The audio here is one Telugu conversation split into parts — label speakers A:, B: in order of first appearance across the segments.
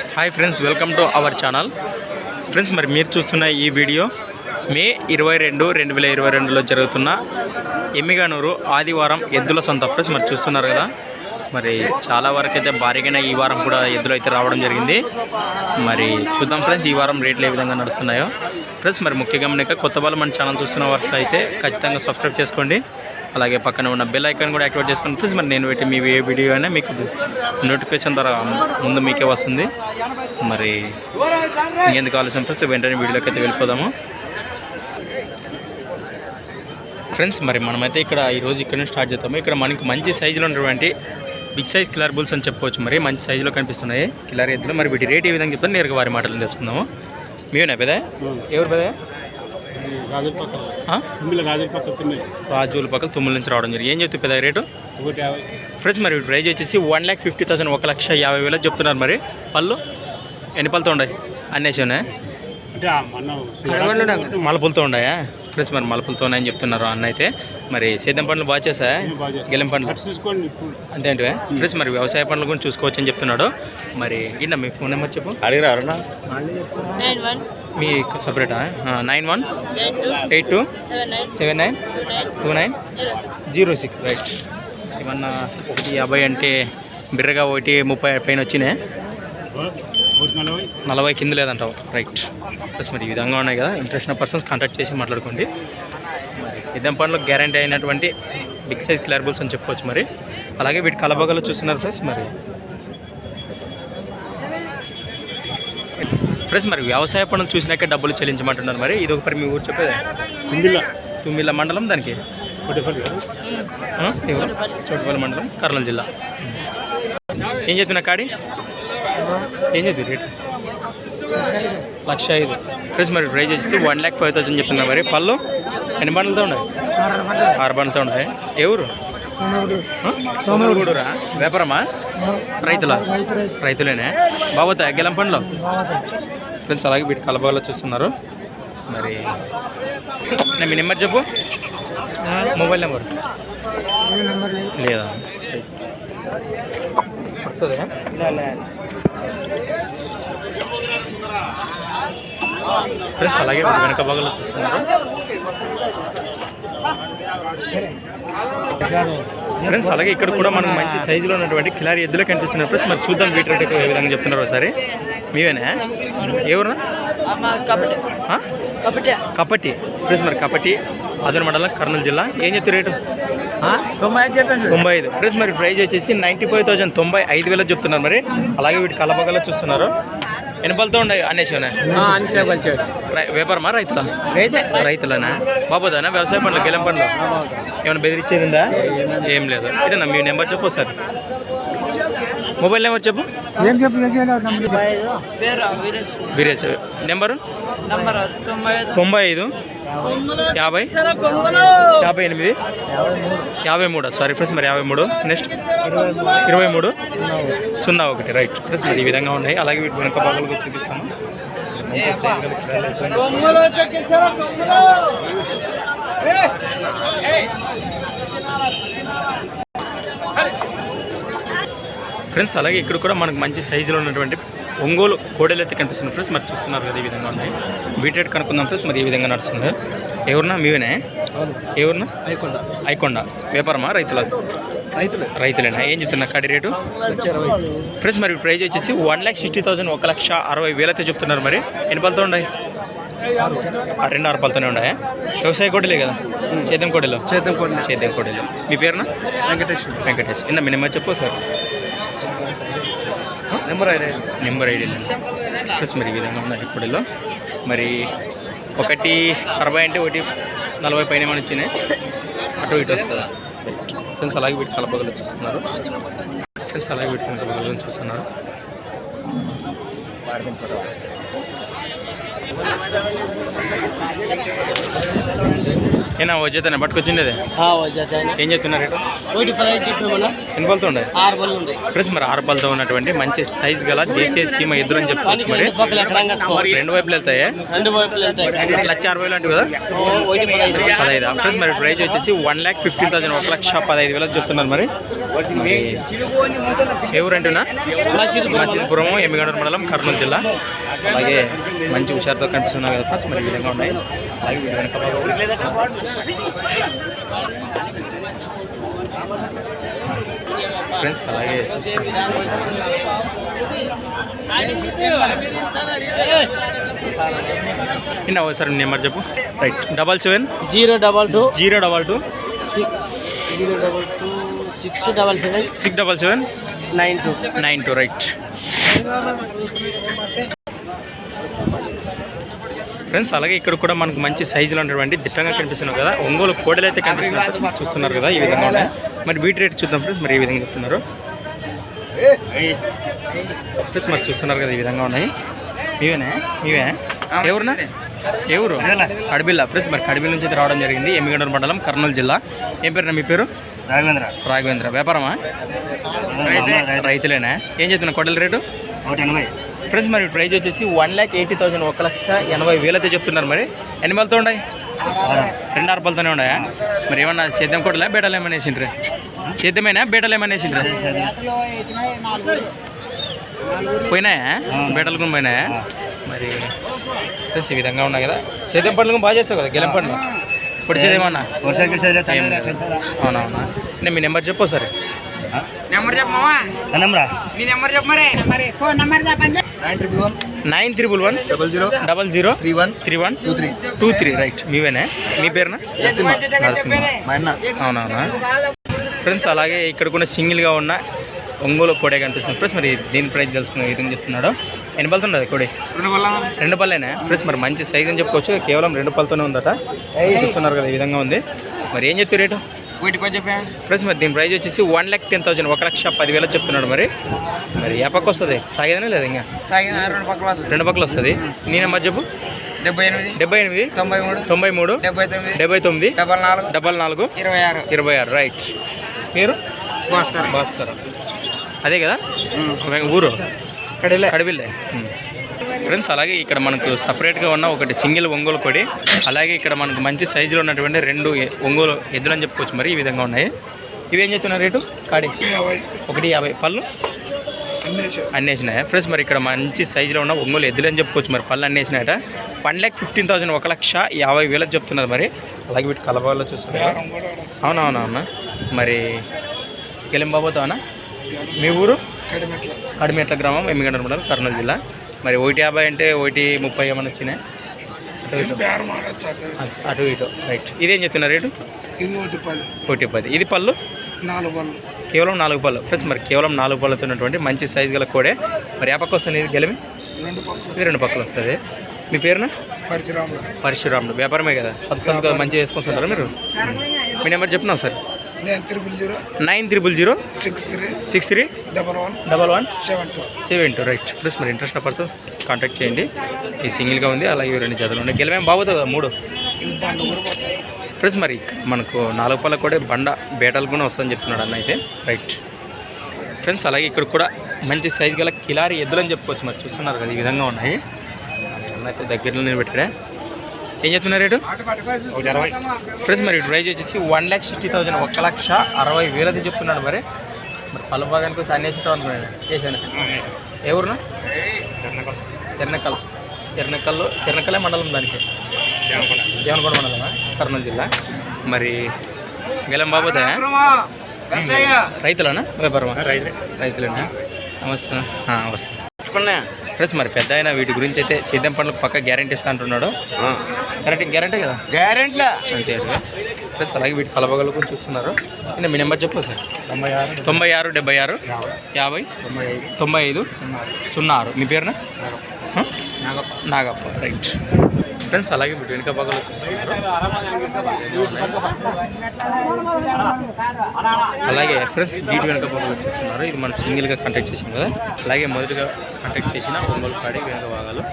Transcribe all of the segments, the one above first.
A: Hi friends welcome to our channel friends మరి మీరు చూస్తున్న ఈ వీడియో మే ఇరవై రెండు రెండు వేల ఇరవై రెండులో జరుగుతున్న ఎమ్మిగానూరు ఆదివారం ఎద్దుల సొంత. ఫ్రెండ్స్ మరి చూస్తున్నారు కదా? మరి చాలా వరకు అయితే భారీగానే ఈ వారం కూడా ఎద్దులు అయితే రావడం జరిగింది. మరి చూద్దాం ఫ్రెండ్స్ ఈ వారం రేట్లు ఏ విధంగా నడుస్తున్నాయో. ఫ్రెండ్స్ మరి ముఖ్య గమనిక కొత్త వాళ్ళు మన ఛానల్ చూస్తున్న వారికి అయితే ఖచ్చితంగా సబ్స్క్రైబ్ చేసుకోండి. అలాగే పక్కన ఉన్న బెల్ ఐకాన్ కూడా యాక్టివేట్ చేసుకోండి ఫ్రెండ్స్ మరి నేను పెట్టి మీ ఏ వీడియో అయినా మీకు నోటిఫికేషన్ ద్వారా ముందు మీకే వస్తుంది. మరి ఇంకెందుకు ఆలస్యం ఫ్రెండ్స్ వెంటనే వీడియోలోకి అయితే వెళ్ళిపోదాము. ఫ్రెండ్స్ మరి మనమైతే ఇక్కడ ఈరోజు ఇక్కడ నుంచి స్టార్ట్ చేద్దాము. ఇక్కడ మనకి మంచి సైజులో ఉన్నటువంటి బిగ్ సైజ్ కిలర్ బుల్స్ అని చెప్పుకోవచ్చు. మరి మంచి సైజులో కనిపిస్తున్నాయి. కిలర్ ఎద్దులు. మరి వీటి రేట్ ఏ విధంగా చెప్తాను నేరుగా వారి మాటలు తెలుసుకుందాము. మీవేనా పెదా ఎవరు పెదా
B: రాజుల పక్కన. తొమ్మిది
A: నుంచి రావడం జరిగింది. ఏం చెప్తే పెద్ద రేటు? ఫ్రెండ్స్ మరి ప్రైజ్ వచ్చేసి వన్ ల్యాక్ ఫిఫ్టీ థౌసండ్ ఒక లక్ష యాభై వేలు చెప్తున్నారు మరి. పళ్ళు? ఎన్ని పళ్ళతో ఉన్నాయి? అన్నేసి ఉన్నాయి? మలపులతో ఉన్నాయా? ఫ్రెండ్స్ మరి మలపులతో ఉన్నాయని చెప్తున్నారు అన్న అయితే. మరి సేద్యం పనులు బాగా చేసా. గెలం పనులు. అంతే అంటే ఫ్రెండ్స్ మరి వ్యవసాయ పనులు కూడా చూసుకోవచ్చు అని చెప్తున్నాడు. మరి ఇన్న మీ ఫోన్ నెంబర్ చెప్పు?
C: వన్
A: మీ సపరేటా nine one eight two
C: seven nine two nine zero six
A: right ఏమన్నా ఒకటి యాభై అంటే బిర్రగా ఒకటి ముప్పై పైన వచ్చినాయి
B: నలభై
A: కింద లేదంటావు. రైట్ ప్లస్ మరి ఈ విధంగా ఉన్నాయి కదా. ఇంట్రెస్ట్ ఉన్న పర్సన్స్ కాంటాక్ట్ చేసి మాట్లాడుకోండి. సిద్ధం పనులు గ్యారంటీ అయినటువంటి బిగ్ సైజ్ క్లారబుల్స్ అని చెప్పుకోవచ్చు మరి. అలాగే వీటి కలబగలు చూస్తున్నారు ఫ్రెండ్స్ మరి. ఫ్రెండ్స్ మరి వ్యవసాయ పనులు చూసినాక డబ్బులు చెల్లించమంటున్నారు మరి. ఇది ఒక మీ ఊరు చెప్పేది?
B: కుండిలా
A: తుమ్మిళ్ళ మండలం దానికి? చోటుపల్లి మండలం కర్నూలు జిల్లా. ఏం చెప్తున్నా కాడి? ఏం చెప్తుంది రేట్? లక్ష ఐదు. ఫ్రెండ్స్ మరి ప్రైజ్ వచ్చేసి వన్ ల్యాక్ ఫైవ్ థౌసండ్ చెప్తున్నా మరి. పళ్ళు ఎన్ని బండ్లతో ఉన్నాయి? ఆరు బండ్లతో ఉన్నాయి. ఏ ఊరు? సోమరగూడురా వ్యాపారమా? రైతుల? రైతులేనే. బాబోతా గెలం పండ్లు ఫ్రెండ్స్ అలాగే వీటి కలబాలో చూస్తున్నారు. మరి మీ నెంబర్ చెప్పు. Mobile number. లేదా. వస్తుంది? ఫ్రెండ్స్ అలాగే మరి వెనక భాగంలో చూస్తున్నారు. ఫ్రెండ్స్ అలాగే ఇక్కడ కూడా మనకు మంచి సైజులో ఉన్నటువంటి కిలారి ఎద్దులే కనిపిస్తున్నారు. ఫ్రెండ్స్ మరి చూద్దాం వీటి రేట్ ఏ విధంగా చెప్తున్నారు ఒకసారి. మీవేనా? ఎవరు
C: కబడ్డీ. కబడ్డీ.
A: కపటి ఫ్రెండ్స్ మరి కపటి ఆదూరు మండలం కర్నూలు జిల్లా. ఏం చెప్తే రేటు?
C: తొంభై ఐదు చెప్పండి
A: తొంభై ఐదు. ఫ్రెండ్స్ మరి ప్రైజ్ వచ్చేసి నైంటీ ఫైవ్ థౌసండ్ తొంభై ఐదు వేలు చెప్తున్నారు మరి. అలాగే వీటి కలబగలో చూస్తున్నారు. ఎనపలతో ఉన్నాయి అనేసివనా వ్యాపారమా రైతుల? రైతులనా? బాబోదానా? వ్యవసాయ పనులు గెలం పనులు? ఏమైనా బెదిరించేది ఉందా? ఏం లేదు. ఇదేనా? మీ నెంబర్ చెప్పు సార్ మొబైల్ నెంబర్ చెప్పు.
B: ఏం చెప్పు ఏం
C: పేరు వీరేష్
A: వీరేష్. నెంబరు?
C: తొంభై ఐదు.
A: యాభై. యాభై ఎనిమిది. యాభై మూడు. సారీ ఫ్రెండ్స్ మరి యాభై మూడు. నెక్స్ట్ ఇరవై మూడు. సున్నా ఒకటి. రైట్ ఫ్రెండ్స్ మరి ఈ విధంగా ఉన్నాయి. అలాగే వీటి వెనుక భాగాలు మంచి size గల కిరాలు అయితే ఉన్నాయి. ఫ్రెండ్స్ అలాగే ఇక్కడ కూడా మనకు మంచి సైజులో ఉన్నటువంటి ఒంగోలు కోడలు అయితే కనిపిస్తుంది ఫ్రెండ్స్. మరి చూస్తున్నారు కదా ఈ విధంగా ఉన్నాయి. వీటి కనుక్కుందాం ఫ్రెండ్స్. మరి ఈ విధంగా నడుస్తుంది. ఎవరన్నా? మీవేనే? ఎవరన్నా?
C: అయికుండా
A: ఐకొండ. వ్యాపారమా? రైతుల?
C: రైతులు.
A: రైతులేనా? ఏం చెప్తున్నా కడి రేటు? ఫ్రెండ్స్ మరి ప్రైజ్ వచ్చేసి వన్ ల్యాక్ సిక్స్టీ థౌసండ్ ఒక లక్ష అరవై వేలు అయితే చెప్తున్నారు మరి. ఎన్ని పళ్ళతో ఉన్నాయి? ఆ రెండు ఆరు పళ్ళతోనే ఉన్నాయా? వ్యవసాయ కోటలే కదా? సేద్యం కోటలో
C: చేతం కొట్టిన
A: సేద్యం కోటలో మీ పేరున?
C: వెంకటేష్.
A: వెంకటేష్. ఇన్న మీ నెంబర్ చెప్పు సార్
C: నెంబర్ ఐదు
A: నెంబర్ ఐడి ప్లస్ మరి ఈ విధంగా ఉన్నాయి కోడలో మరి ఒకటి అరవై అంటే ఒకటి నలభై పైన ఏమైనా వచ్చినాయి? అటు ఇటు వస్తుందా? ఫ్రెండ్స్ అలాగే వీటి కలపగలు చూస్తున్నారు. ఫ్రెండ్స్ అలాగే వీటి కలపగలు చూస్తున్నారు. ఏనా వచ్చేతనే పట్టుకొచ్చింది అదే ఏం చెప్తున్నారు
C: ఒకటి పదహైదు చెప్పామన్నా
A: ఎన్ని పళ్ళతో ఉండే
C: ఆరు
A: ఫ్రెండ్స్ మరి ఆరు పళ్ళతో ఉన్నటువంటి మంచి సైజ్ గల దేశీయ సీమ ఎదురు అని చెప్పుకోవచ్చు మరి.
C: రెండు
A: వైపులు వెళ్తాయి?
C: రెండు వైపులు వెళ్తాయి.
A: లక్ష అరవై లాంటివి కదా?
C: పదహైదు.
A: ఫ్రెండ్స్ మరి ప్రైస్ వచ్చేసి వన్ ల్యాక్ ఫిఫ్టీన్ థౌసండ్ ఒక లక్ష పదహైదు వేలకు చెప్తున్నారు మరి. మరి ఏ ఊరు అంటున్నా? మసీద్పురం ఎమ్మిగడూరు మండలం కర్నూలు జిల్లా. అలాగే మంచి హుషారుతో కనిపిస్తున్నాయి కదా ఫ్రెండ్స్ మరి ఈ విధంగా ఉన్నాయి. ఫ్రెండ్స్ అలాగే నిన్న ఒకసారి నెంబర్ చెప్పు? Right double seven
C: zero double two.
A: Zero double two.
C: Six zero double two six double seven.
A: Six double seven
C: nine two.
A: Nine two right friends అలాగే ఇక్కడ కూడా మనకు మంచి సైజులో ఉన్నటువంటి దిట్టంగా కనిపిస్తున్నాయి కదా ఒంగోలు కోడలు అయితే కనిపిస్తున్నాయి చూస్తున్నారు కదా ఈ విధంగా ఉన్నాయి. మరి వీటి రేట్ చూద్దాం ఫ్రెండ్స్ మరి ఈ విధంగా చెప్తున్నారు? ఫ్రెండ్స్ మరి చూస్తున్నారు కదా ఈ విధంగా ఉన్నాయి. మీవేనా మీవే ఎవరునా ఎవరు కడిబిల్ల. ఫ్రెండ్స్ మరి కడిబిల్ నుంచి అయితే రావడం జరిగింది. ఎమ్మిగడూరు మండలం కర్నూలు జిల్లా. ఏం పేరునా మీ పేరు?
B: రాఘవేంద్ర.
A: రాఘవేంద్ర. వ్యాపారమా? రైతులేనా? ఏం చెప్తున్నా కొడల రేటు?
B: ఒకటి ఎనభై.
A: ఫ్రెండ్స్ మరి ప్రైస్ వచ్చేసి వన్ ల్యాక్ ఎయిటీ థౌసండ్ ఒక లక్ష ఎనభై వేలైతే చెప్తున్నారు మరి. ఎన్ని బలతో ఉన్నాయి? రెండు ఆరు బలతోనే ఉన్నాయా? మరి ఏమన్నా సేద్యం కొట్టలే బేటలు ఏమన్నా వేసిండ్రే? సేద్యమేనా బేటలు వేసిండ్రే? పోయినాయా? బేటలు కూడా పోయినాయా? మరి ఫ్రెండ్స్ ఈ విధంగా ఉన్నాయి కదా. సేద్యం పండ్లు కూడా బాగా చేస్తావు కదా గెలం పండ్లు ఇప్పుడు లేదు. అవునవునా నేను మీ నెంబర్ చెప్పు సరే
C: నెంబర్ చెప్పమా
B: నెంబరా?
C: నీ నెంబర్ చెప్పమరే మరి. ఫోన్ నెంబర్ చెప్పండి.
D: Nine triple one.
A: Nine triple one.
D: Double zero.
A: Double zero.
D: Three one.
A: Three one.
D: Two three.
A: Two three right. మీవేనా? మీ పేరునా?
D: నరసింహ.
A: అవునవునా? ఫ్రెండ్స్ అలాగే ఇక్కడ కూడా సింగిల్గా ఉన్న ఒంగోలు కోడే కనిపిస్తుంది. ఫ్రెండ్స్ మరి దీని ప్రైస్ తెలుసుకునే విధంగా చెప్తున్నాడు. ఎన్ని పళ్ళతో ఉన్నది కోడి?
C: రెండు
A: పళ్ళేనా? ఫ్రెండ్స్ మరి మంచి సైజ్ అని చెప్పుకోవచ్చు. కేవలం రెండు పళ్ళతోనే ఉందట. చూస్తున్నారు కదా ఈ విధంగా ఉంది. మరి ఏం చెప్తారు రేటు? ఫ్రెండ్స్ మరి దీని ప్రైస్ వచ్చేసి వన్ ల్యాక్ టెన్ థౌసండ్ ఒక లక్ష పదివేలు చెప్తున్నాడు మరి. మరి ఏ పక్క వస్తుంది? సాగేదనే లేదు ఇంకా?
C: రెండు పక్కల వస్తుంది.
A: రెండు పక్కలు వస్తుంది. నీ నెంబర్ చెప్పు.
C: డెబ్బై ఎనిమిది
A: డెబ్బై ఎనిమిది
C: తొంభై మూడు
A: తొంభై మూడు
C: డెబ్బై తొమ్మిది
A: డెబ్బై తొమ్మిది
C: డబల్ నాలుగు
A: డబల్ నాలుగు
C: ఇరవై ఆరు.
A: ఇరవై ఆరు. రైట్ పేరు?
C: భాస్కర్.
A: భాస్కర్. అదే కదా? ఊరు? కడిలే. కడివిల్లే ఫ్రెండ్స్ అలాగే ఇక్కడ మనకు సపరేట్గా ఉన్న ఒకటి సింగిల్ ఒంగోలు కొడి అలాగే ఇక్కడ మనకు మంచి సైజులో ఉన్నటువంటి రెండు ఒంగోలు ఎద్దులు అని చెప్పుకోవచ్చు మరి ఈ విధంగా ఉన్నాయి. ఇవి ఏం చెప్తున్నారు రేటు? కాడి. ఒకటి యాభై. పళ్ళు? అన్నేసినాయా. ఫ్రెండ్స్ మరి ఇక్కడ మంచి సైజులో ఉన్న ఒంగోలు ఎద్దులు అని చెప్పుకోవచ్చు మరి. పళ్ళు అన్నేసినాయట. వన్ ల్యాక్ ఫిఫ్టీన్ థౌసండ్ ఒక లక్ష యాభై వేలకు చెప్తున్నారు మరి. అలాగే వీటి కలబాలో చూస్తున్నారు అవునవునవునా? మరి గెలిం బాబోతావనా మీ ఊరు? కడిమెట్ల. గ్రామం ఎమ్మిగండ మండలం కర్నూలు జిల్లా. మరి ఒకటి యాభై అంటే ఒకటి ముప్పై ఏమైనా వచ్చినాయి? అటు ఇటు. రైట్ ఇదేం చెప్తున్నారు రేటు?
C: ఒకటి పది.
A: ఇది పళ్ళు?
C: నాలుగు పళ్ళు
A: కేవలం నాలుగు పళ్ళు. ఫ్రెండ్స్ మరి కేవలం నాలుగు పళ్ళతో ఉన్నటువంటి మంచి సైజు గల కోడే. మరి ఆ పక్క వస్తుంది ఇది గెలిమి?
C: రెండు పక్కలు
A: వస్తుంది. మీ పేరున?
C: పరిశ్రమలు
A: పరశురాముడు. వ్యాపారమే కదా. సొంత సొంతగా మంచిగా చేసుకుంటుంటారా మీరు? మీ నెంబర్ చెప్పినాం సార్
C: నేను triple zero
A: nine triple zero
C: six three
A: six three
C: double one
A: double one
C: seven two
A: seven two. Right. Plus మరి ఇంట్రెస్ట్ పర్సన్స్ కాంటాక్ట్ చేయండి. ఈ సింగిల్గా ఉంది అలాగే రెండు జతలు ఉన్నాయి. గెలవేం బాగుతుంది కదా మూడు. ఫ్రెండ్స్ మరి మనకు నాలుగు పళ్ళ కూడా బండ బేటలు కూడా వస్తుందని చెప్తున్నాడు అన్న అయితే. రైట్. ఫ్రెండ్స్ అలాగే ఇక్కడ కూడా మంచి సైజ్ గల కిలారి ఎద్దులని చెప్పుకోవచ్చు. మరి చూస్తున్నారు కదా ఈ విధంగా ఉన్నాయి. అన్న అయితే దగ్గరలో నిలబెట్టాడే ఏం చెప్తున్నారు రేటు?
B: ఒకటి అరవై
A: ఫ్రెండ్స్ మరి ప్రైజ్ వచ్చేసి వన్ ల్యాక్ సిక్స్టీ థౌసండ్ ఒక లక్ష అరవై వేలది చెప్తున్నాడు మరి. మరి పళ్ళ భాగానికి వచ్చి అన్నేసిటాం అనుకున్నాను చేశాను ఎవరునా ఎర్నకల్ ఎర్నకల్లో ఎర్నకలే మండలం దానికి. దేవనకొండ మండలమా? కర్నూలు జిల్లా. మరి గెలం బాబోతా రైతులనా? వ్యాపారమా? రైతులేనా? నమస్తే ఆ, వస్తా ఫ్రెండ్స్ మరి పెద్ద అయినా వీటి గురించి అయితే సిద్ధం పండ్లకు పక్క గ్యారంటీ ఇస్తా అంటున్నాడు. కరెక్ట్ గ్యారంటీ కదా?
D: గ్యారెంట్లా
A: అంతే ఫ్రెండ్స్ అలాగే వీటి కలబగలు కూడా చూస్తున్నారు. మీ నెంబర్ చెప్పు సార్.
B: తొంభై ఆరు
A: తొంభై ఆరు డెబ్బై ఆరు. యాభై.
B: తొంభై ఐదు.
A: తొంభై ఐదు.
B: సున్నా
A: సున్నా ఆరు మీ పేరున?
B: నాగప్ప.
A: రైట్ ఫ్రెండ్స్ అలాగే వీటి వెనుక భాగంలో చూస్తున్నారు అలాగే ఫ్రెండ్స్ వీటి వెనుక భాగంలో చూస్తున్నారు ఇది మనం సింగిల్గా కాంటాక్ట్ చేసాం కదా. అలాగే మొదటిగా కాంటాక్ట్ చేసిన ఒంగోలు కాడి వెనుక భాగాలు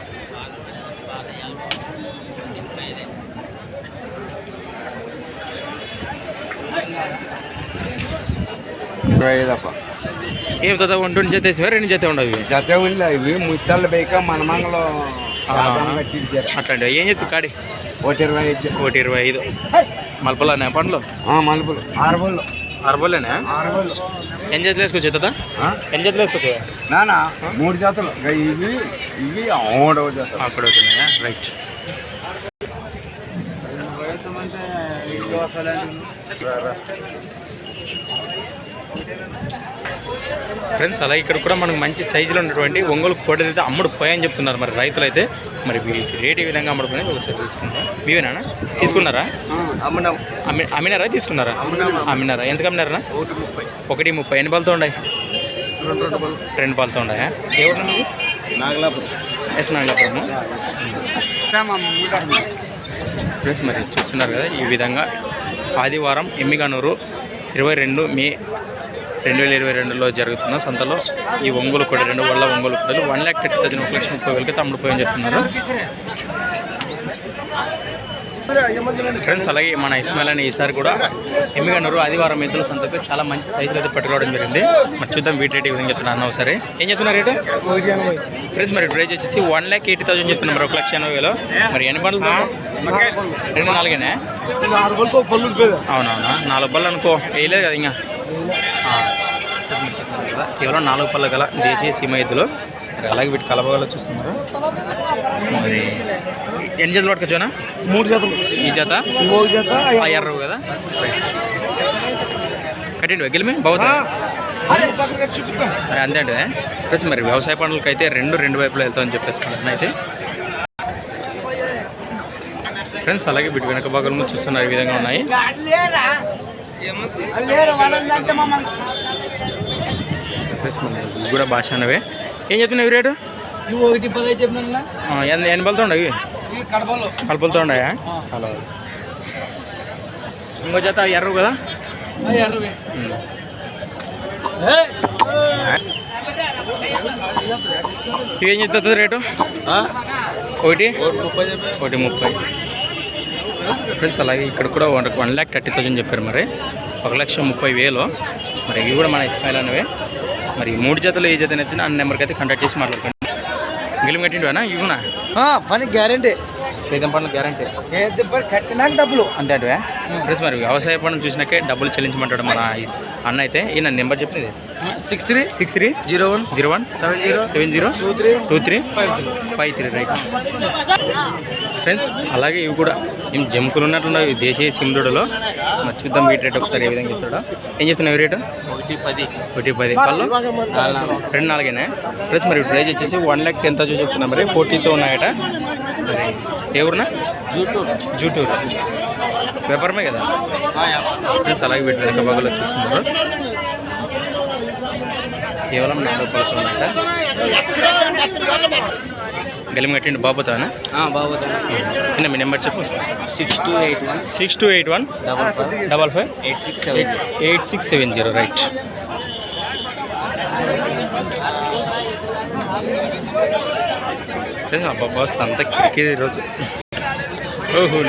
A: ఏం తాత వంట జత రెండు జత ఉండవు ఇవి?
D: జత ఉండి ఇవి. ముత్తాలు బైక మనమంగళం
A: అట్లాంటివి ఏం చెప్పి కాడి?
D: ఒకటి ఇరవై ఐదు.
A: ఒకటి ఇరవై ఐదు. మలపలానే పండ్లు?
D: మలుపులు. ఆరు బళ్ళు
A: అరబోలేనా
D: ఆరు బళ్ళు
A: ఎన్ని జతలు వేసుకోవచ్చు తాత? ఎన్ని జతలు వేసుకోవచ్చు
D: నానా మూడు జాతలు ఇవి ఇవి మూడవ జాత
A: అక్కడ అవుతున్నాయా రైట్ ఫ్రెండ్స్ అలాగే ఇక్కడ కూడా మనకు మంచి సైజులో ఉన్నటువంటి ఒంగోలు కోడలు అయితే అమ్ముడు పోయని చెప్తున్నారు మరి రైతులు అయితే మరి రేట్ ఏ విధంగా అమ్ముడు పోయి ఒకసారి తీసుకుంటాం మీవేనా తీసుకున్నారా? అమ్మినారా? తీసుకున్నారా? అమ్మినారా? ఎంతకు అమ్మినారా
D: ఒకటి ముప్పై.
A: ఎన్ని పాలతో ఉన్నాయి?
D: రెండు
A: పాలతో ఉన్నాయా? ఎవరు
D: నాగలాపురం.
A: ఎస్ నాగలాపురము? ఫ్రెండ్స్ మరి చూస్తున్నారు కదా ఈ విధంగా ఆదివారం ఎమ్మిగనూరు ఇరవై రెండు మే రెండు వేల ఇరవై రెండులో జరుగుతున్న సంతలో ఈ ఒంగోలు కూడా రెండు వల్ల ఒంగోలు కొడలు వన్ ల్యాక్ థర్టీ థౌసండ్ ఒక లక్ష ముప్పై వేలకి తమ్ముడు పోయి చెప్తున్నారు. ఫ్రెండ్స్ అలాగే మన ఇస్మాయిల్ అని ఈసారి కూడా ఎమ్మిగనూరు ఆదివారం ఎద్దుల సంతకు చాలా మంచి సైజులు అయితే పట్టుకోవడం జరిగింది. మరి చూద్దాం వీటి రేట్ ఏ విధంగా చెప్తున్నారు అన్న ఒకసారి. ఏం చెప్తున్నారు రేటు? ఫ్రెండ్స్ మరి ప్రైజ్ వచ్చేసి వన్ ల్యాక్ ఎయిటీ థౌసండ్ చెప్తున్నారు మరి ఒక లక్ష ఎనభై వేలు. మరి ఎన్ని బండ్లు రెండు నాలుగేనే? అవునవునా నాలుగు పళ్ళు అనుకో. వేయలేదు కదా ఇంకా? కేవలం నాలుగు పళ్ళు గల దేశీయ సీమ ఎద్దులు. మరి అలాగే వీటి కలపగల చూస్తున్నారు? మరి ఎన్ని జతలు పట్టుకోవచ్చునా
C: మూడు జతలు.
A: ఈ జత?
C: జత
A: ఎర్రవు కదా? కట్టండి గెలిమే బాగుతా అంతే అంటే. ప్లస్ మరి వ్యవసాయ పనులకి అయితే రెండు రెండు వైపులు వెళ్తామని చెప్పేసుకున్నాను అయితే ఫ్రెండ్స్ అలాగే వీటి వెనక భాగంలో చూస్తున్నారు ఈ విధంగా ఉన్నాయి. ప్లస్ ఇవి కూడా భాష అన్నవే. ఏం చెప్తున్నావు రేటు?
C: నువ్వు ఒకటి పదహైదు చెప్పినా
A: ఆ, ఎన్ని బలతో ఉండవు ఇవి
C: ఈ కడపలో.
A: కలుపులతో ఉన్నాయా హలో. ఇంకో జత ఎర్రవు కదా? ఉమ్. ఇవేం చెప్తుంది రేటు? ఒకటి? ఒకటి ముప్పై ఫ్రెండ్స్ అలాగే ఇక్కడ కూడా one one lakh thirty thousand చెప్పారు మరి. ఒక లక్ష ముప్పై వేలు. మరి ఇవి కూడా మన ఇస్మాయిల్ అనేవే మరి ఈ మూడు జతలు ఏ జత నచ్చిన అన్ని నెంబర్కి అయితే కాంటాక్ట్ చేసి మాట్లాడుకోండి గెలిమి కట్టింటివేనా ఇవునా
C: పని గ్యారంటీ.
A: సేద్యం పనులు గ్యారంటీ.
C: కట్టినాక డబ్బులు.
A: అంతే ఫ్రెండ్స్ మరి వ్యవసాయ పనులు చూసినాకే డబ్బులు చెల్లించమంటాడు మన అన్న అయితే. ఈయన నెంబర్ చెప్పింది
C: six three?
A: Six three?
C: Zero one?
A: Zero one?
C: Seven zero?
A: Seven zero?
C: Two three?
A: Two three?
C: Five
A: five three right. Friends అలాగే ఇవి కూడా ఏం జంకులు ఉన్నట్టున్నాయి దేశీయ సిమ్లుడులో మరి చూద్దాం వీటి రేట్ ఒకసారి ఏ విధంగా చెప్తాడా. ఏం చెప్తున్నావు రేటు?
C: ఒకటి పది.
A: ఒకటి పది. పళ్ళు? రెండు నాలుగేనా? ఫ్రెండ్స్ మరి ప్రైజ్ వచ్చేసి వన్ ల్యాక్ టెన్ థౌసండ్ చెప్తున్నా మరి. ఫోర్టీన్తో ఉన్నాయట. ఊరునా?
C: జూటూరు.
A: జూటూరు. వ్యాపారమే కదా? ఫ్రెండ్స్ అలాగే వీటి వెనక భాగంలో చూస్తున్నారు. కేవలం నాలుగు ఉన్నాయట గెలిమి కట్టిండి బాబుతానా?
C: బాబు
A: నిన్న మీ నెంబర్ చెప్పు.
C: Six two eight one.
A: Six two eight one?
C: Double five.
A: Double five?
C: Eight six seven
A: eight six seven zero right. అబ్బాబా సంత కిరికేది ఈరోజు. ఓహో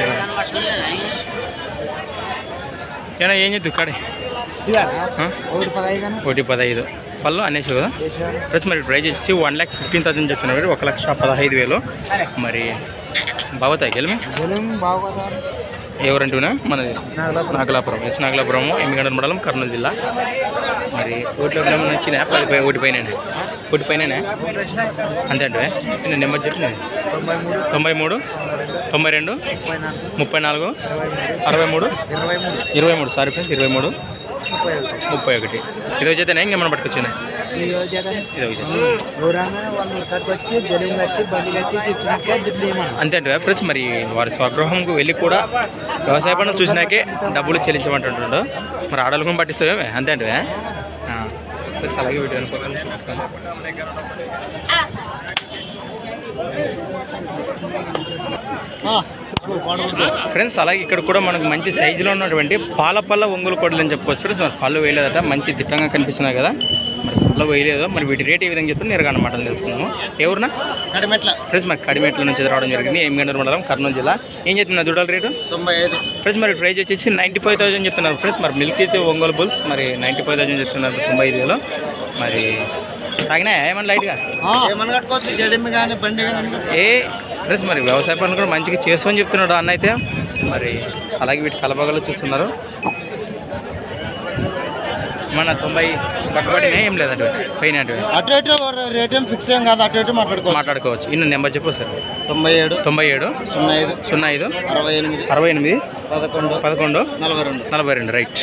A: ఏనా ఏం చెప్తావు కాడే?
C: ఒకటి పదహైదు
A: పళ్ళు అనేసి కదా? ప్లస్ మరి ప్రైజ్ వచ్చేసి వన్ ల్యాక్ ఫిఫ్టీన్ థౌసండ్ చెప్తున్నారు ఒక లక్ష పదహైదు వేలు. మరి బాగుతాయి గెలిమి
C: బాగా
A: ఎవరంటూనా మనది నాగలాపురం. ఎస్ నాగలాపురము ఎమ్మిగండ మండలం కర్నూలు జిల్లా. మరి ఓట్లు ఏమైనా వచ్చినా పది పై ఒకటి పైన ఒకటి పైన అంతే అంటే నేను నెంబర్ చెప్పిన
C: తొంభై మూడు.
A: తొంభై రెండు
C: ముప్పై నాలుగు.
A: అరవై
C: మూడు ఇరవై మూడు.
A: సారీ ఫ్రెండ్స్ ఇరవై మూడు.
C: ముప్పై ఒకటి.
A: ఈరోజు అయితే ఇంకేమైనా పట్టుకొచ్చాను
C: ఈ రోజు
A: ఇది ఒకటి
C: ఊరంగానే వాళ్ళు ఉత్తరకు వచ్చి జలిం కట్టి బండి కట్టి ఇచ్చినాకే దుడ్లు ఇవ్వమన్నా
A: అంతే అంటే ఫ్రెండ్స్? మరి వారి స్వగృహంకు వెళ్ళి కూడా వ్యవసాయ పనులు చూసినాకే డబ్బులు చెల్లించమంటుంటాడు మరి ఆడలకు పట్టిస్తావే అంతే అంటే అలాగే అనుకోకుండా చూపిస్తాను. ఫ్రెండ్స్ అలాగే ఇక్కడ కూడా మనకు మంచి సైజులో ఉన్నటువంటి పాల పళ్ళ ఒంగులు కొడలు అని చెప్పుకోవచ్చు. ఫ్రెండ్స్ మరి పళ్ళు వేయలేదట మంచి దిట్టంగా కనిపిస్తున్నాయి కదా. మరి పళ్ళు వేయలేదు మరి వీటి రేట్ ఏ విధంగా చెప్తే నేరుగా అన్నమాట తెలుసుకుందాము. ఎవరునా
C: కడిమెట్ల.
A: ఫ్రెండ్స్ మరి కడిమెట్ల నుంచి రావడం జరిగింది. ఎంగండూరు మండలం కర్నూలు జిల్లా. ఏం చెప్తున్నారు దుడల రేటు?
C: తొంభై ఐదు.
A: ఫ్రెండ్స్ మరి ప్రైజ్ వచ్చేసి నైంటీ ఫైవ్ థౌసండ్ చెప్తున్నారు. ఫ్రెండ్స్ మరి మిల్క్ అయితే ఒంగోలు బుల్స్ మరి నైంటీ ఫైవ్ థౌసండ్ చెప్తున్నారు. తొంభై ఐదు వేలు. మరి సాగినాయా? ఏమన్నా లైట్గా
C: ఏమన్నా కట్టుకోవచ్చు
A: ఏ ఫ్రెండ్స్ మరి వ్యవసాయ పనులు కూడా మంచిగా చేస్తామని చెప్తున్నాడు అన్న అయితే. మరి అలాగే వీటి కలబగలు చూస్తున్నారు. మన తొంభై పట్టుబడినా ఏం లేదండి పైన
C: అటు ఇటు రేట్ ఏం ఫిక్స్ ఏం కాదు అటు ఇటు మాట్లాడుకోవచ్చు.
A: మాట్లాడుకోవచ్చు. ఇన్న నెంబర్ చెప్పు సార్.
C: తొంభై ఏడు.
A: తొంభై ఏడు.
C: సున్నా ఐదు.
A: సున్నా ఐదు.
C: అరవై ఎనిమిది.
A: అరవై ఎనిమిది.
C: పదకొండు.
A: పదకొండు.
C: నలభై రెండు.
A: నలభై రెండు రైట్.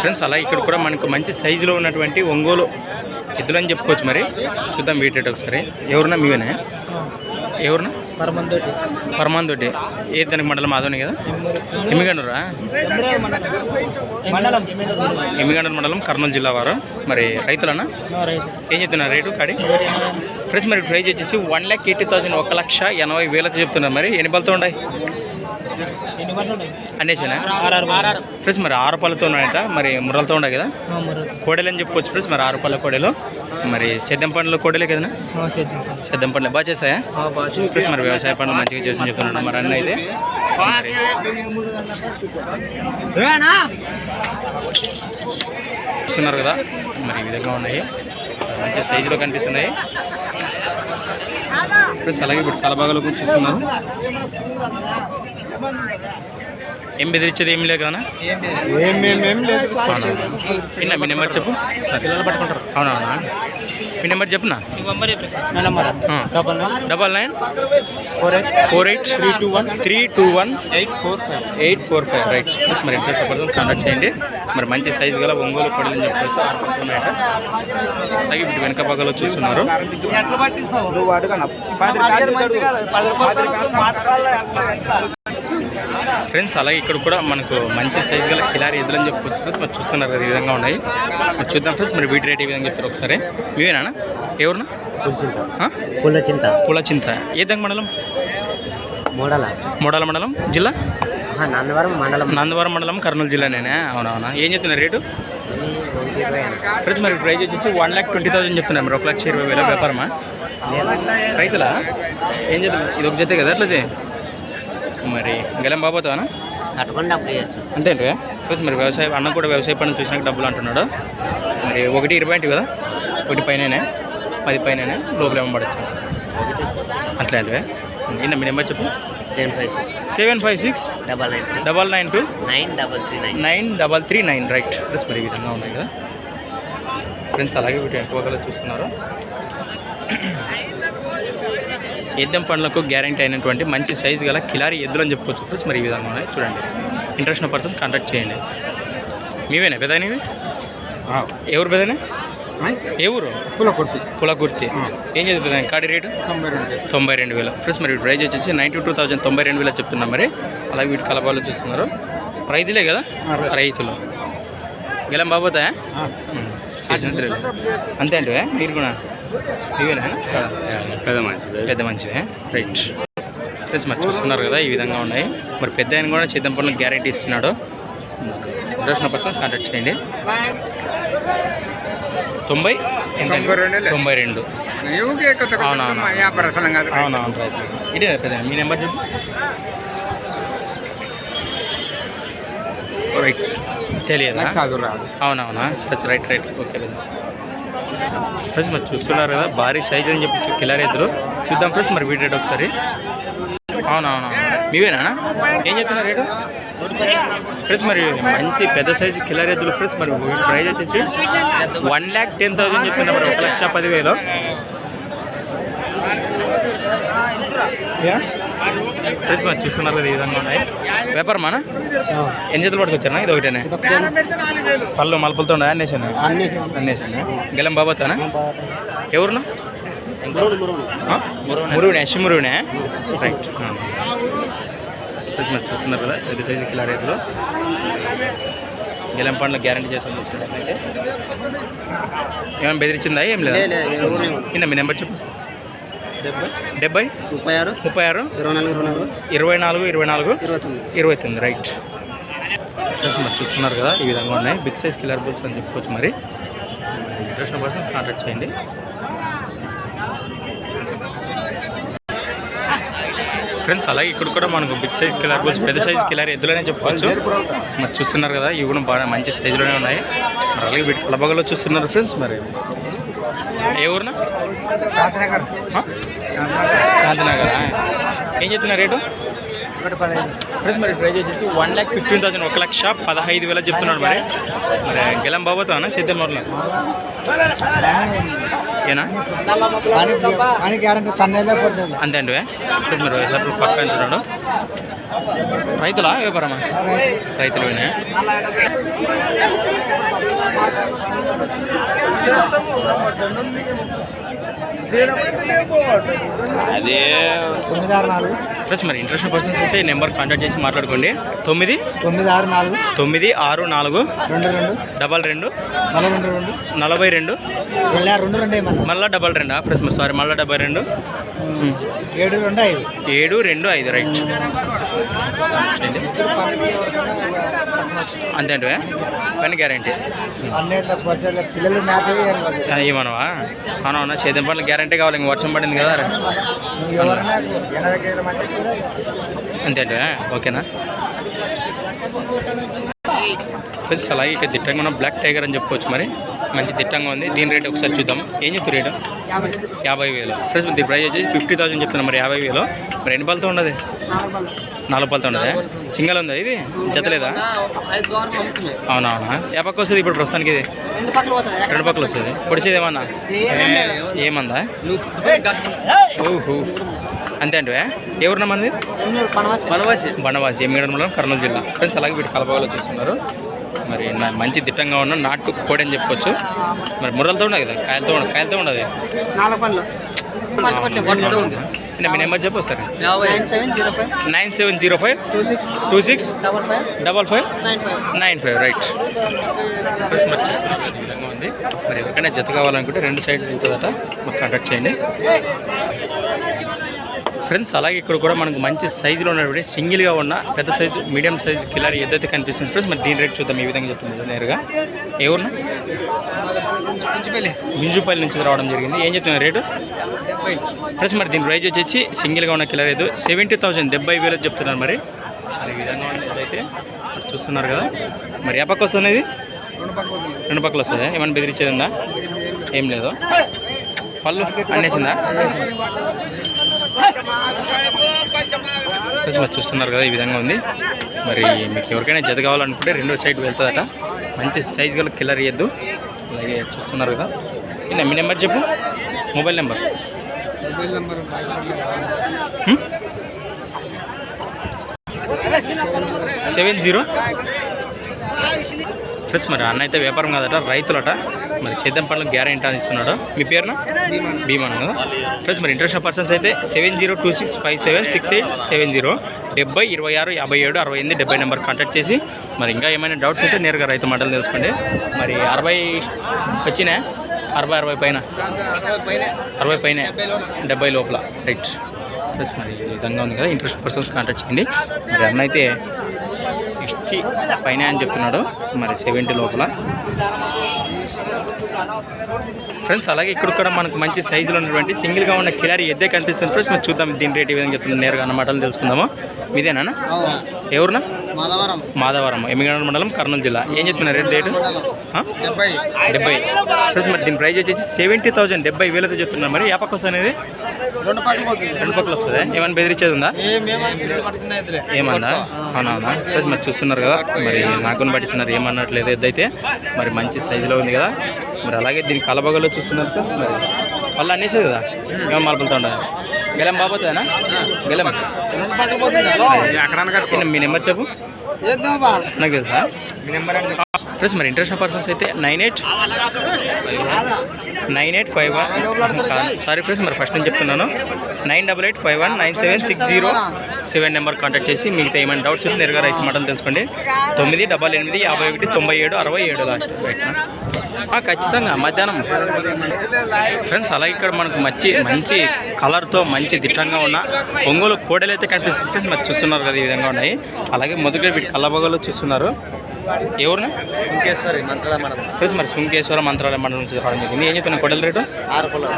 A: ఫ్రెండ్స్ అలా ఇక్కడ కూడా మనకు మంచి సైజులో ఉన్నటువంటి ఒంగోలు ఎద్దులు అని చెప్పుకోవచ్చు మరి. చూద్దాం వీటి రేట్ ఒకసారి. ఎవరున్నా మీవేనా? ఎవరున్నా?
C: పరమంతోటి
A: పరమాన్ తోటి ఏ దానికి మండలం? మాధవని కదా? ఎమ్మిగండూరా?
C: మండలం.
A: ఎమ్మిగండూరు మండలం కర్నూలు జిల్లా వారు. మరి రైతులన్నా
C: రైతు.
A: ఏం చెప్తున్నారు రేటు కాడి? ఫ్రెండ్స్ మరి ప్రైజ్ వచ్చేసి వన్ ల్యాక్ ఎయిటీ థౌసండ్ ఒక లక్ష ఎనభై వేలకు చెప్తున్నారు మరి. ఎన్ని పళ్ళతో ఉన్నాయి?
C: ఆర్ఆర్
A: ఫ్రెండ్స్ మరి ఆరు పళ్ళతో ఉన్నాయట. మరి ముర్రలతో ఉన్నాయి కదా? కోడలు అని చెప్పుకోవచ్చు ఫ్రెండ్స్ మరి ఆరు పళ్ళ కోడలు. మరి సేద్యం పండ్లు కోడలే కదా సేద్యం పండ్లు. బాగా చేస్తాయా ఫ్రెండ్స్ మరి వ్యవసాయ పనులు మంచిగా చేసి చెప్తున్నాడు మరి అన్న అయితే. చూస్తున్నారు కదా మరి ఈ విధంగా ఉన్నాయి. మంచి సైజులో కనిపిస్తున్నాయి. ఫ్రెండ్స్ అలాగే ఇప్పుడు కలబాగలు కూడా చూస్తున్నారు ఏం బెదిరించేది? ఏం లేదు కదా? పిన్న మీ నెంబర్ చెప్పు. పిల్లలు పట్టుకుంటారు. అవునవునా మీ number చెప్పునా?
C: Double nine.
A: Double nine?
C: Four eight.
A: Four eight? Three two one. Three two one?
C: Eight four five.
A: Eight four five. Right. మరి ఇంట్రెస్ట్ పడుతుంది కాంటాక్ట్ చేయండి. మరి మంచి సైజు గల ఒంగోలు కొడలని చెప్పవచ్చు అలాగే ఇప్పుడు వెనక పక్కలో చూస్తున్నారు. ఫ్రెండ్స్ అలాగే ఇక్కడ కూడా మనకు మంచి సైజు గల కిలారి ఎద్దులని చెప్పవచ్చు ఫ్రెండ్స్ మరి చూస్తున్నారు కదా ఈ విధంగా ఉన్నాయి. మరి చూద్దాం ఫ్రెండ్స్ మరి వీటి రేట్ ఏ విధంగా చెప్తారు ఒకసారి. మీవేనా ఎవరునా
C: పులిచింత.
A: ఆ?
C: పుల్లచింత.
A: పూల చింత ఏ దంగ మండలం?
C: మోడల.
A: మోడాల మండలం? జిల్లా?
C: నందవరం మండలం.
A: నందవరం మండలం కర్నూలు జిల్లానేనా? అవునవునా. ఏం చెప్తున్నారు రేటు? ఫ్రెండ్స్ మరి ప్రైజ్ వచ్చేసి వన్ ల్యాక్ ట్వంటీ థౌసండ్ చెప్తున్నారు. మరి ఒక లక్ష ఇరవై వేల వ్యాపారమా? రైతులా? ఏం చెప్తున్నారు? ఇది ఒక జతే కదా అట్లయితే? మరి గెలం బాబోతావా
C: కట్టుకుని డబ్బులు ఇవ్వచ్చు
A: అంతే అంటే ఫ్రెండ్స్ మరి వ్యవసాయ అన్న కూడా వ్యవసాయ పనులు చూసినాక డబ్బులు అంటున్నాడు. మరి ఒకటి ఇరవై అంటే కదా? ఒకటి పైననే? పది పైననే? లోపల ఏమబడచ్చు అట్లా అంటే నిన్న మీ నెంబర్ చెప్పు?
C: Seven five six.
A: Seven five six?
C: Double nine three.
A: Double nine two?
C: Nine double three nine.
A: Nine double three nine right. Friends మరి ఈ విధంగా ఉన్నాయి కదా? ఫ్రెండ్స్ అలాగే వీటి ఎక్కువగా చూస్తున్నారు సేద్యం పండ్లకు గ్యారంటీ అయినటువంటి మంచి సైజు గల కిలారి ఎద్దులు అని చెప్పుకోవచ్చు ఫ్రెండ్స్ మరి ఈ విధంగా ఉన్నాయి. చూడండి. ఇంట్రెస్ట్ ఉన్న పర్సన్స్ కాంటాక్ట్ చేయండి. మీవేనా? పెదా నీవి? ఎవరు పెదనే ఏ ఊరు?
D: కులకుర్తి
A: కులకుర్తి ఏం చదువుతుంది కాడి రేటు?
D: తొంభై రెండు
A: తొంభై రెండు వేలు. ఫ్రెండ్స్ మరి ప్రైజ్ వచ్చేసి నైంటీ టూ థౌసండ్ తొంభై రెండు వేలు చెప్తున్నాం మరి. అలాగే వీటి కలబాలు చూస్తున్నారు. రైతులే కదా? రైతులు. గెలం లేదు. అంతే అంటే మీరు కూడా? ఇవేనా?
D: పెద్ద మంచిది.
A: పెద్ద మంచివే? రైట్ ఫ్రెండ్స్ మరి చూస్తున్నారు కదా ఈ విధంగా ఉన్నాయి. మరి పెద్ద ఆయన కూడా చేద్దాం పనులకు గ్యారంటీ ఇస్తున్నాడు. ఇంట్రెస్ట్ పర్సన్ కాంటాక్ట్ చేయండి. తొంభై?
D: తొంభై
A: రెండు అవునవును. అవునవును రైట్ ఇదే పెద్ద మీ నెంబర్ చెప్పు. రైట్ తెలియదా? అవునవునా రైట్ రైట్ ఓకే ఫ్రెండ్స్ మరి చూస్తున్నారు కదా భారీ సైజ్ అని చెప్పి కిలర్ ఎదురు. చూద్దాం ఫ్రెండ్స్ మరి వీటి రేట్ ఒకసారి. అవునవునా మీవేనా? ఏం చెప్తున్నారు రేటు? ఫ్రెండ్స్ మరి మంచి పెద్ద సైజు కిలర్ ఎద్దులు ఫ్రెండ్స్ మరి ప్రైజ్ వచ్చేసి వన్ ల్యాక్ టెన్ థౌసండ్ చెప్తున్నారు మరి ఒక లక్ష పదివేలు. ఫ్రెండ్స్ మరి చూస్తున్నారు కదా ఈ విధంగా ఉన్నాయి. వ్యాపారమానా ఎన్ని చేతులు పట్టుకొచ్చారా ఇది ఒకటేనే? పళ్ళు మలుపులతో ఉన్నాయా? అన్నేసాను అన్నేసాను గెలం బాబోతానా? ఎవరునా మురువునే అశ్వమురువునే రైట్ ఫ్రెండ్స్ మరి చూస్తున్నారు కదా పెద్ద సైజు కిలా రేతులు గెలం పండ్లు గ్యారంటీ అయితే. ఏమైనా బెదిరించిందా ఏం లేదా? మీ నెంబర్ చెప్పు.
C: డెబ్బై. ముప్పై ఆరు.
A: ముప్పై ఆరు?
C: ఇరవై నాలుగు ఇరవై నాలుగు.
A: ఇరవై నాలుగు ఇరవై నాలుగు?
C: ఇరవై తొమ్మిది.
A: ఇరవై తొమ్మిది రైట్. మరి చూస్తున్నారు కదా ఈ విధంగా ఉన్నాయి. బిగ్ సైజ్ కిల్లర్ బుల్స్ అని చెప్పుకోవచ్చు మరి. ఇంట్రెస్ట్ పర్సన్ కాంటాక్ట్ చేయండి. ఫ్రెండ్స్ అలాగే ఇక్కడ కూడా మనకు బిగ్ సైజ్ కిల్లర్ బుల్స్ పెద్ద సైజ్ కిల్లర్ ఎద్దులనే చెప్పుకోవచ్చు మరి చూస్తున్నారు కదా ఇవి కూడా బాగా మంచి సైజులోనే ఉన్నాయి. మరి అలాగే వీటి కలబగలో చూస్తున్నారు ఫ్రెండ్స్ మరి. ఏ ఊరునా?
C: శాంతినగర్.
A: ఏం చెప్తున్నారు రేటు? ఫ్రెండ్స్ మరి ప్రైజ్ వచ్చేసి వన్ ల్యాక్ ఫిఫ్టీన్ థౌసండ్ ఒక లక్ష పదహైదు వేల చెప్తున్నాడు మరి. మరి గెలం బాబోతో అన్న సిద్ధం మొదలు ఏనా? అంతే అండి మరి పక్క రైతులా? వ్యాపారమా? రైతులు అదే.
C: తొమ్మిది ఆరు నాలుగు.
A: ఫ్రెండ్స్ మరి ఇంట్రెస్ట్ పర్సన్స్ అయితే ఈ నెంబర్ కాంటాక్ట్ చేసి మాట్లాడుకోండి. తొమ్మిది
C: తొమ్మిది ఆరు నాలుగు.
A: తొమ్మిది ఆరు నాలుగు.
C: రెండు రెండు.
A: డబల్ రెండు.
C: నలభై రెండు రెండు.
A: నలభై రెండు.
C: రెండు రెండు
A: మళ్ళా డబల్ రెండా. ఫ్రెండ్స్ మరి సారీ మళ్ళా డెబ్బై రెండు.
C: ఏడు రెండు ఐదు.
A: ఏడు రెండు ఐదు రైట్. అంతే అంటే పని గ్యారంటీ. ఏమనవా? అవునా అవునా చేద్దాం పనులు గ్యారంటీ గ్యారంటీ కావాలి ఇంక వర్షం పడింది కదా అంతే అంతేనా ఓకేనా? ఫ్రెండ్స్ అలాగే ఇక దిట్టంగా ఉన్న బ్లాక్ టైగర్ అని చెప్పుకోవచ్చు మరి. మంచి దిట్టంగా ఉంది. దీని రేట్ ఒకసారి చూద్దాం. ఏం చెప్తారు రేటు?
C: యాభై.
A: వేలు. ఫ్రెండ్స్ దీని ప్రైస్ వచ్చేసి ఫిఫ్టీ థౌసండ్ చెప్తున్నాం మరి యాభై వేలు. మరి ఎన్ని పాలతో ఉండదు
C: నాలుగు
A: పాలతో ఉండదు సింగల్ ఉందా ఇది? జతలేదా? అవునా అవునా? ఏ పక్క వస్తుంది ఇప్పుడు ప్రస్తుతానికి ఇది?
C: రెండు పక్కలు పోతుంది
A: రెండు పక్కలు వస్తుంది. పొడిచేది ఏమన్నా. ఏమందా? ఓహో. అంతే అంటే ఎవరున్నా మనది
C: ఎన్నూరు పనవాసి
A: బండవాసి ఎమ్మిగడ మండలం కర్నూలు జిల్లా. ఫ్రెండ్స్ అలాగే వీటి కలపగలో చూస్తున్నారు. మరి నా- మంచి దిట్టంగా ఉన్న నాటు కోడి అని చెప్పుకోవచ్చు. మరి ముర్రలతో ఉండదు కదా కాయలతో ఉండదు కాయలతో ఉండదు అంటే మీ నెంబర్ చెప్పు సరే
C: nine seven zero five. Two six.
A: Two six.
C: Double five.
A: Double five.
C: Nine five.
A: Right. ఉంది. మరి ఎవరికైనా జత కావాలనుకుంటే రెండు సైడ్ వెళ్తుందట మాకు కాంటాక్ట్ చేయండి. ఫ్రెండ్స్ అలాగే ఇక్కడ కూడా మనకు మంచి సైజులో ఉన్నటువంటి సింగిల్గా ఉన్న పెద్ద సైజు మీడియం సైజ్ కిలారి ఏదైతే కనిపిస్తుంది ఫ్రెండ్స్. మరి దీని రేట్ చూద్దాం ఈ విధంగా చెప్తుంది నేరుగా. ఎవరున్నా మింజుపల్లి నుంచి రావడం జరిగింది. ఏం చెప్తున్నారు రేటు? ఫ్రెండ్స్ మరి దీని ప్రైజ్ వచ్చేసి సింగిల్గా ఉన్న కిలర్ ఏదో సెవెంటీ థౌసండ్ డెబ్బై వేలు చెప్తున్నారు మరి. అదే విధంగా ఉన్నదైతే చూస్తున్నారు కదా. మరి ఏ పక్క వస్తుంది ఇది? రెండు పక్కలు వస్తుంది ఏమైనా బెదిరించేది ఉందా? ఏం లేదు. పళ్ళు అన్నేసిందా మరి చూస్తున్నారు కదా ఈ విధంగా ఉంది. మరి మీకు ఎవరికైనా జత కావాలనుకుంటే రెండో సైడ్ వెళ్తుందట. మంచి సైజ్ గల కిల్లర్ ఇయ్యద్దు అలాగే చూస్తున్నారు కదా. ఇంకా మీ నెంబర్ చెప్పు? Mobile number
C: mobile number?
A: Seven zero friends మరి అన్న అయితే వ్యాపారం కాదట రైతులట. మరి సేద్యం పనులు గ్యారెంటీ అని ఇస్తున్నాడు. మీ పేరున? భీమాన్ కదా ఫ్రెండ్స్ మరి ఇంట్రెస్ట్ పర్సన్స్ అయితే seven zero two six five seven six eight seven zero. డెబ్బై ఇరవై ఆరు యాభై ఏడు అరవై ఎనిమిది డెబ్బై నెంబర్ కాంటాక్ట్ చేసి మరి ఇంకా ఏమైనా డౌట్స్ ఉంటే నేరుగా రైతు మాటలు తెలుసుకోండి. మరి అరవై వచ్చినా? అరవై అరవై పైన? అరవై పైన? డెబ్బై లోపల. రైట్. ప్లస్ మరి ఈ విధంగా ఉంది కదా ఇంట్రెస్ట్ పర్సన్స్ కాంటాక్ట్ చేయండి. మరి అన్న అయితే సిక్స్టీ పైన అని చెప్తున్నాడు. మరి సెవెంటీ లోపల. ఫ్రెండ్స్ అలాగే ఇక్కడ కూడా మనకు మంచి సైజులో ఉన్నటువంటి సింగిల్గా ఉన్న కిలారి ఎద్దే కనిపిస్తుంది. ఫ్రెండ్స్ మరి చూద్దాం దీని రేట్ ఏ విధంగా చెప్తుంది. నేరుగా అన్న మాటలు తెలుసుకుందాము? మీదేనా ఎవరునా
C: మాధవరం.
A: ఎమ్మిగడ మండలం కర్నూలు జిల్లా. ఏం చెప్తున్నారు రేట్ రేటు? ఆ?
C: డెబ్బై.
A: ఫ్రెండ్స్ మరి దీని ప్రైస్ వచ్చేసి సెవెంటీ థౌసండ్ డెబ్బై వేలతో చెప్తున్నారు. మరి ఏ పక్క వస్తుంది అనేది?
C: రెండు పక్కలు
A: వస్తుంది? ఏమైనా బెదిరించేది ఉందా? ఏమన్నా? అవునా అవునా? ఫ్రెండ్స్ మరి చూస్తున్నారు కదా. మరి నాకుని పట్టించినారు ఏమన్నట్లేదు ఎద్దైతే మరి మంచి సైజులో ఉంది కదా. మరి అలాగే దీని కలబగలో చూస్తున్నారు ఫ్రెండ్స్ మరి. వాళ్ళు అనేసేది కదా. ఏమో మలుపులతో ఉండదు గెలం బాబోతుందా గెలం. ఇన్న మీ నెంబర్ చెప్పు. నాకు తెలుసా? మీ నెంబర్ ఫ్రెండ్స్ మరి ఇంట్రెస్ట్ పర్సన్స్ అయితే nine eight nine eight five one sorry friends మరి ఫస్ట్ నేను చెప్తున్నాను. Nine double eight five one nine seven six zero seven number contact చేసి మిగతా ఏమైనా డౌట్స్ ఉంటే నేరుగా రైతు మాటలు తెలుసుకోండి. తొమ్మిది డబల్ ఎనిమిది యాభై ఒకటి తొంభై ఏడు అరవై ఏడు లాస్ట్ ఖచ్చితంగా మధ్యాహ్నం. ఫ్రెండ్స్ అలాగే ఇక్కడ మనకు మంచి మంచి కలర్తో మంచి దిట్టంగా ఉన్న ఒంగోలు కోడలు అయితే కనిపిస్తుంది. ఫ్రెండ్స్ మరి చూస్తున్నారు కదా ఈ విధంగా ఉన్నాయి. అలాగే మొదటిగా వీటి కళ్ళబగలు చూస్తున్నారు. ఎవరిని?
C: ఇంకేశ్వరి మంత్రాల మనం
A: ఫ్రెండ్స్ మరి సుంకేశ్వర మంత్రాలయం మండలం నుంచి ఏం చెప్తున్నా కొడల రేటు?
C: ఆరు పొలం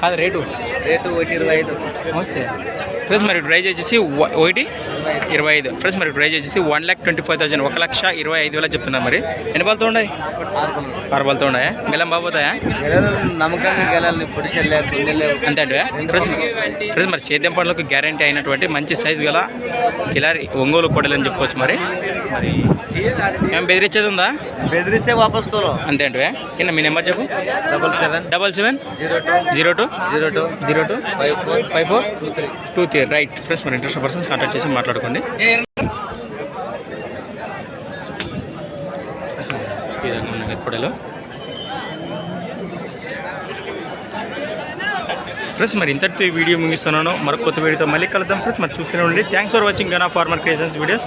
A: కాదు రేటు?
C: రేటు ఒకటి ఇరవై ఐదు.
A: నమస్తే. ఫ్రెండ్స్ మరి ప్రైజ్ వచ్చేసి ఒకటి ఇరవై ఐదు. ఫ్రెండ్స్ మరి ప్రైజ్ వచ్చేసి one lakh twenty five thousand. ఒక లక్ష ఇరవై ఐదు వేల చెప్తున్నారు మరి. ఎన్ని బాల్తో ఉన్నాయి?
C: ఆరు
A: బాల్తో ఉన్నాయా? గెలం బాబోతాయా
C: నమ్మకంగా గెలాలి
A: అంతే అంటే ఫ్రెండ్స్ ఫ్రెండ్స్ మరి సేద్యం పనులకు గ్యారంటీ అయినటువంటి మంచి సైజ్ గల కిలారి ఒంగోలు కోడలు అని చెప్పుకోవచ్చు మరి. మరి ఏం బెదిరించేది ఉందా?
C: బెదిరిస్తే వాపస్ తోలో.
A: అంతే అంటే కింద మీ నెంబర్ చెప్పు.
C: Double seven.
A: Double seven.
C: Zero two.
A: Zero two.
C: Zero two.
A: Zero two.
C: Five four.
A: Five four.
C: Two three.
A: Two three. Right. Friends మరి ఇంట్రెస్ట్ పర్సన్స్ కాంటాక్ట్ చేసి మాట్లాడుకోండి. కోడలు. ఫ్రెండ్స్ మరి ఇంతటితో ఈ వీడియో ముగిస్తున్నాను. మరొక కొత్త వీడియోతో మళ్ళీ కలుద్దాం. ఫ్రెండ్స్ మరి చూస్తూనే ఉండండి. Thanks for watching Gana farmer creations videos